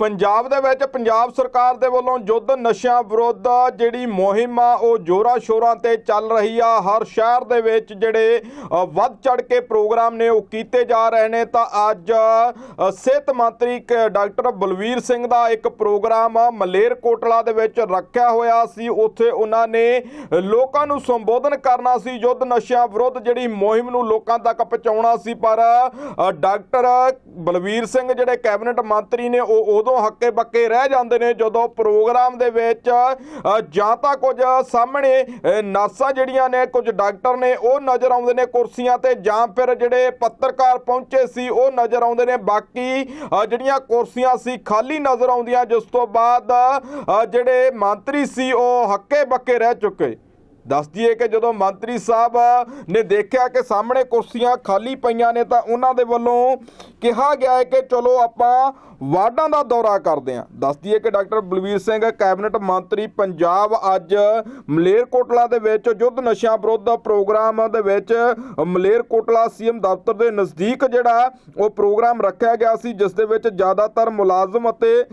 ਪੰਜਾਬ ਦੇ ਵਿੱਚ ਪੰਜਾਬ ਸਰਕਾਰ ਦੇ ਵੱਲੋਂ ਯੁੱਧ ਨਸ਼ਿਆਂ ਵਿਰੁੱਧ ਜਿਹੜੀ ਮੁਹਿੰਮ ਆ, ਉਹ ਜੋਰਾਂ ਸ਼ੋਰਾਂ ਤੇ ਚੱਲ ਰਹੀ ਆ। ਹਰ ਸ਼ਹਿਰ ਦੇ ਵਿੱਚ ਜਿਹੜੇ ਵੱਧ ਚੜ ਕੇ ਪ੍ਰੋਗਰਾਮ ਨੇ, ਉਹ ਕੀਤੇ ਜਾ ਰਹੇ ਨੇ। ਤਾਂ ਅੱਜ ਸਿਹਤ ਮੰਤਰੀ ਕ- ਡਾਕਟਰ ਬਲਵੀਰ ਸਿੰਘ ਦਾ ਇੱਕ ਪ੍ਰੋਗਰਾਮ ਮਲੇਰਕੋਟਲਾ ਦੇ ਵਿੱਚ ਰੱਖਿਆ ਹੋਇਆ ਸੀ। ਉੱਥੇ ਉਹਨਾਂ ਨੇ ਲੋਕਾਂ ਨੂੰ ਸੰਬੋਧਨ ਕਰਨਾ ਸੀ, ਯੁੱਧ ਨਸ਼ਿਆਂ ਵਿਰੁੱਧ ਜਿਹੜੀ ਮੁਹਿੰਮ ਨੂੰ ਲੋਕਾਂ ਤੱਕ ਪਹੁੰਚਾਉਣਾ ਸੀ। ਪਰ ਡਾਕਟਰ ਬਲਵੀਰ ਸਿੰਘ, ਜਿਹੜੇ ਕੈਬਨਿਟ ਮੰਤਰੀ ਨੇ, ਉਹ ਉਦੋਂ ਹੱਕੇ ਬੱਕੇ ਰਹਿ ਜਾਂਦੇ ਨੇ ਜਦੋਂ ਪ੍ਰੋਗਰਾਮ ਦੇ ਵਿੱਚ ਜਾਂ ਤਾਂ ਕੁਝ ਸਾਹਮਣੇ ਅ, ਨਰਸਾਂ ਜਿਹੜੀਆਂ ਨੇ ਕੁਝ ਡਾਕਟਰ ਨੇ ਉਹ ਨਜ਼ਰ ਆਉਂਦੇ ਨੇ ਕੁਰਸੀਆਂ ਤੇ ਜਾਂ ਫਿਰ ਜਿਹੜੇ ਪੱਤਰਕਾਰ ਪਹੁੰਚੇ ਸੀ ਉਹ ਨਜ਼ਰ ਆਉਂਦੇ ਨੇ। ਬਾਕੀ ਜਿਹੜੀਆਂ ਕੁਰਸੀਆਂ ਸੀ ਖਾਲੀ ਨਜ਼ਰ ਆਉਂਦੀਆਂ ਜਿਸ ਤੋਂ ਬਾਅਦ ਜਿਹੜੇ ਮੰਤਰੀ ਸੀ ਉਹ ਹੱਕੇ ਬੱਕੇ ਰਹਿ ਚੁੱਕੇ। ਦੱਸ ਦਈਏ ਕਿ ਜਦੋਂ ਮੰਤਰੀ ਸਾਹਿਬ ਨੇ ਦੇਖਿਆ ਕਿ ਸਾਹਮਣੇ ਕੁਰਸੀਆਂ ਖਾਲੀ ਪਈਆਂ ਨੇ ਤਾਂ ਉਹਨਾਂ ਦੇ ਵੱਲੋਂ ਕਿਹਾ ਗਿਆ ਹੈ ਕਿ ਚਲੋ ਆਪਾਂ ਵਾਰਡਾਂ ਦਾ ਦੌਰਾ ਕਰਦੇ ਹਾਂ। ਦੱਸ ਦਈਏ ਕਿ ਡਾਕਟਰ ਬਲਵੀਰ ਸਿੰਘ, ਕੈਬਨਿਟ ਮੰਤਰੀ ਪੰਜਾਬ ਅੱਜ ਮਲੇਰਕੋਟਲਾ ਦੇ ਵਿੱਚ ਯੁੱਧ ਨਸ਼ਿਆਂ ਵਿਰੁੱਧ ਪ੍ਰੋਗਰਾਮ ਦੇ ਵਿੱਚ ਮਲੇਰਕੋਟਲਾ ਸੀਐਮ ਦਫ਼ਤਰ ਦੇ ਨਜ਼ਦੀਕ ਜਿਹੜਾ ਉਹ ਪ੍ਰੋਗਰਾਮ ਰੱਖਿਆ ਗਿਆ ਸੀ, ਜਿਸ ਦੇ ਵਿੱਚ ਜ਼ਿਆਦਾਤਰ ਮੁਲਾਜ਼ਮ ਅਤੇ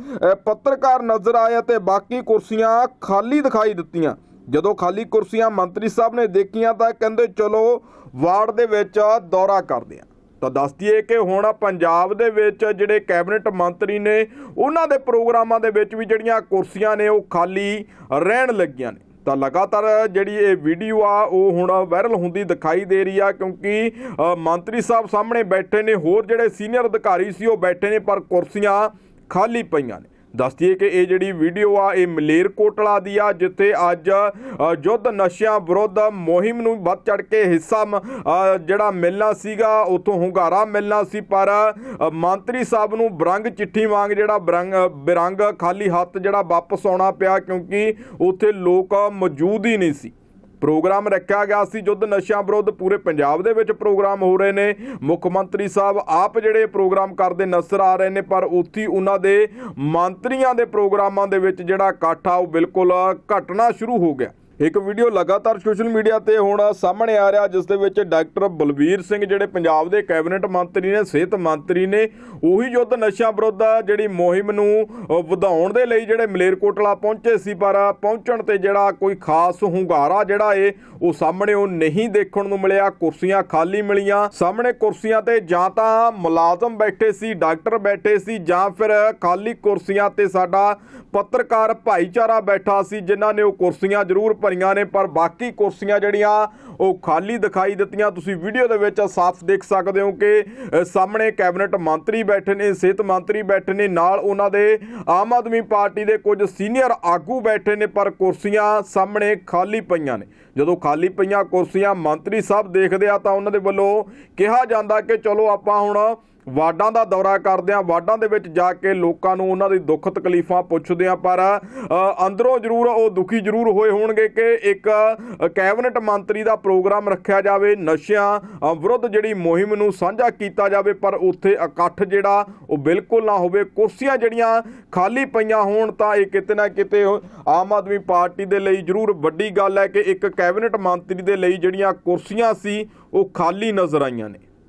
ਪੱਤਰਕਾਰ ਨਜ਼ਰ ਆਏ ਅਤੇ ਬਾਕੀ ਕੁਰਸੀਆਂ ਖਾਲੀ ਦਿਖਾਈ ਦਿੱਤੀਆਂ। ਜਦੋਂ ਖਾਲੀ ਕੁਰਸੀਆਂ ਮੰਤਰੀ ਸਾਹਿਬ ਨੇ ਦੇਖੀਆਂ ਤਾਂ ਕਹਿੰਦੇ, ਚਲੋ, ਵਾਰਡ ਦੇ ਵਿੱਚ ਦੌਰਾ ਕਰਦੇ ਆ। ਤਾਂ ਦੱਸ ਦਈਏ ਕਿ ਹੁਣ ਪੰਜਾਬ ਦੇ ਵਿੱਚ ਜਿਹੜੇ ਕੈਬਨਿਟ ਮੰਤਰੀ ਨੇ, ਉਹਨਾਂ ਦੇ ਪ੍ਰੋਗਰਾਮਾਂ ਦੇ ਵਿੱਚ ਵੀ ਜਿਹੜੀਆਂ ਕੁਰਸੀਆਂ ਨੇ, ਉਹ ਖਾਲੀ ਰਹਿਣ ਲੱਗੀਆਂ ਨੇ। ਤਾਂ ਲਗਾਤਾਰ ਜਿਹੜੀ ਇਹ ਵੀਡੀਓ ਆ, ਉਹ ਹੁਣ ਵਾਇਰਲ ਹੁੰਦੀ ਦਿਖਾਈ ਦੇ ਰਹੀ ਆ, ਕਿਉਂਕਿ ਮੰਤਰੀ ਸਾਹਿਬ ਸਾਹਮਣੇ ਬੈਠੇ ਨੇ, ਹੋਰ ਜਿਹੜੇ ਸੀਨੀਅਰ ਅਧਿਕਾਰੀ ਸੀ, ਉਹ ਬੈਠੇ ਨੇ, ਪਰ ਕੁਰਸੀਆਂ ਖਾਲੀ ਪਈਆਂ ਨੇ। ਦੱਸ ਦਈਏ ਕਿ ਇਹ ਜਿਹੜੀ ਵੀਡੀਓ ਆ ਇਹ ਮਲੇਰਕੋਟਲਾ ਦੀ ਆ ਜਿੱਥੇ ਅੱਜ ਅ, ਯੁੱਧ ਨਸ਼ਿਆਂ ਵਿਰੁੱਧ ਮੁਹਿੰਮ ਨੂੰ ਵੱਧ ਚੜ ਕੇ ਹਿੱਸਾ ਮ- ਜਿਹੜਾ ਮਿਲਣਾ ਸੀਗਾ ਉਥੋਂ ਹੁੰਗਾਰਾ ਮਿਲਣਾ ਸੀ ਪਰ ਮੰਤਰੀ ਸਾਹਿਬ ਨੂੰ ਬਰੰਗ ਚਿੱਠੀ ਵਾਂਗ ਜਿਹੜਾ ਬਰੰਗ ਬਿਰੰਗ ਖਾਲੀ ਹੱਥ ਜਿਹੜਾ ਵਾਪਸ ਆਉਣਾ ਪਿਆ ਕਿਉਂਕਿ ਉੱਥੇ ਲੋਕ ਮੌਜੂਦ ਹੀ ਨਹੀਂ ਸੀ। ਪ੍ਰੋਗਰਾਮ ਰੱਖਿਆ ਗਿਆ ਸੀ ਯੁੱਧ ਨਸ਼ਿਆਂ ਵਿਰੁੱਧ ਪੂਰੇ ਪੰਜਾਬ ਦੇ ਵਿੱਚ ਪ੍ਰੋਗਰਾਮ ਹੋ ਰਹੇ ਨੇ। ਮੁੱਖ ਮੰਤਰੀ ਸਾਹਿਬ ਆਪ ਜਿਹੜੇ ਪ੍ਰੋਗਰਾਮ ਕਰਦੇ ਨਜ਼ਰ ਆ ਰਹੇ ਨੇ, ਪਰ ਉੱਥੀ ਉਹਨਾਂ ਦੇ ਮੰਤਰੀਆਂ ਦੇ ਪ੍ਰੋਗਰਾਮਾਂ ਦੇ ਵਿੱਚ ਜਿਹੜਾ ਇਕੱਠ ਆ, ਉਹ ਬਿਲਕੁਲ ਘਟਣਾ ਸ਼ੁਰੂ ਹੋ ਗਿਆ। ਇੱਕ ਵੀਡੀਓ ਲਗਾਤਾਰ ਸੋਸ਼ਲ ਮੀਡੀਆ ਤੇ ਹੁਣ ਸਾਹਮਣੇ ਆ ਰਿਹਾ, ਜਿਸ ਦੇ ਵਿੱਚ ਡਾਕਟਰ ਬਲਵੀਰ ਸਿੰਘ, ਜਿਹੜੇ ਪੰਜਾਬ ਦੇ ਕੈਬਨਿਟ ਮੰਤਰੀ ਨੇ, ਸਿਹਤ ਮੰਤਰੀ ਨੇ, ਉਹੀ ਯੁੱਧ ਨਸ਼ਿਆਂ ਵਿਰੁੱਧ ਜਿਹੜੀ ਮੁਹਿੰਮ ਨੂੰ ਵਧਾਉਣ ਦੇ ਲਈ ਜਿਹੜੇ ਮਲੇਰਕੋਟਲਾ ਪਹੁੰਚੇ ਸੀ, ਪਰ ਪਹੁੰਚਣ ਤੇ ਜਿਹੜਾ ਕੋਈ ਖਾਸ ਹੁੰਗਾਰਾ ਜਿਹੜਾ ਏ, ਉਹ ਸਾਹਮਣੇ ਉਹ ਨਹੀਂ ਦੇਖਣ ਨੂੰ ਮਿਲਿਆ। ਕੁਰਸੀਆਂ ਖਾਲੀ ਮਿਲੀਆਂ। ਸਾਹਮਣੇ ਕੁਰਸੀਆਂ ਤੇ ਜਾਂ ਤਾਂ ਮੁਲਾਜ਼ਮ ਬੈਠੇ ਸੀ, ਡਾਕਟਰ ਬੈਠੇ ਸੀ, ਜਾਂ ਫਿਰ ਖਾਲੀ ਕੁਰਸੀਆਂ ਤੇ ਸਾਡਾ ਪੱਤਰਕਾਰ ਭਾਈਚਾਰਾ ਬੈਠਾ ਸੀ, ਜਿਨ੍ਹਾਂ ਨੇ ਉਹ ਕੁਰਸੀਆਂ ਜ਼ਰੂਰ ਭਰੀਆਂ ਨੇ, ਪਰ ਬਾਕੀ ਕੁਰਸੀਆਂ ਜਿਹੜੀਆਂ, ਉਹ ਖਾਲੀ ਦਿਖਾਈ ਦਿੱਤੀਆਂ। ਤੁਸੀਂ ਵੀਡੀਓ ਦੇ ਵਿੱਚ ਸਾਫ਼ ਦੇਖ ਸਕਦੇ ਹੋ ਕਿ ਸਾਹਮਣੇ ਕੈਬਨਿਟ ਮੰਤਰੀ ਬੈਠੇ ਨੇ, ਸਿਹਤ ਮੰਤਰੀ ਬੈਠੇ ਨੇ, ਨਾਲ ਉਹਨਾਂ ਦੇ ਆਮ ਆਦਮੀ ਪਾਰਟੀ ਦੇ ਕੁਝ ਸੀਨੀਅਰ ਆਗੂ ਬੈਠੇ ਨੇ, ਪਰ ਕੁਰਸੀਆਂ ਸਾਹਮਣੇ ਖਾਲੀ ਪਈਆਂ ਨੇ। ਜਦੋਂ ਖਾਲੀ ਪਈਆਂ ਕੁਰਸੀਆਂ ਮੰਤਰੀ ਸਾਹਿਬ ਦੇਖਦੇ ਆ ਤਾਂ ਉਹਨਾਂ ਦੇ ਵੱਲੋਂ ਕਿਹਾ ਜਾਂਦਾ ਕਿ ਚਲੋ ਆਪਾਂ ਹੁਣ ਵਾਰਡਾਂ ਦਾ ਦੌਰਾ ਕਰਦੇ ਆ ਵਾਰਡਾਂ ਦੇ ਵਿੱਚ ਜਾ ਕੇ ਲੋਕਾਂ ਨੂੰ ਉਹਨਾਂ ਦੀ ਦੁੱਖ ਤਕਲੀਫਾਂ ਪੁੱਛਦੇ ਆ ਪਰ ਅੰਦਰੋਂ ਜ਼ਰੂਰ ਉਹ ਦੁਖੀ ਜ਼ਰੂਰ ਹੋਏ ਹੋਣਗੇ ਕਿ ਇੱਕ ਕੈਬਨਿਟ ਮੰਤਰੀ ਦਾ ਪ੍ਰੋਗਰਾਮ ਰੱਖਿਆ ਜਾਵੇ, ਨਸ਼ਿਆਂ ਵਿਰੁੱਧ ਜਿਹੜੀ ਮੁਹਿੰਮ ਨੂੰ ਸਾਂਝਾ ਕੀਤਾ ਜਾਵੇ, ਪਰ ਉੱਥੇ ਇਕੱਠ ਜਿਹੜਾ ਉਹ ਬਿਲਕੁਲ ਨਾ ਹੋਵੇ। ਕੁਰਸੀਆਂ ਜਿਹੜੀਆਂ ਖਾਲੀ ਪਈਆਂ ਹੋਣ ਤਾਂ ਇਹ ਕਿਤੇ ਨਾ ਕਿਤੇ ਆਮ ਆਦਮੀ ਪਾਰਟੀ ਦੇ ਲਈ ਜ਼ਰੂਰ ਵੱਡੀ ਗੱਲ ਹੈ ਕਿ ਇੱਕ ਕੈਬਨਿਟ ਮੰਤਰੀ ਦੇ ਲਈ ਜਿਹੜੀਆਂ ਕੁਰਸੀਆਂ ਸੀ, ਉਹ ਖਾਲੀ ਨਜ਼ਰ ਆਈਆਂ ਨੇ।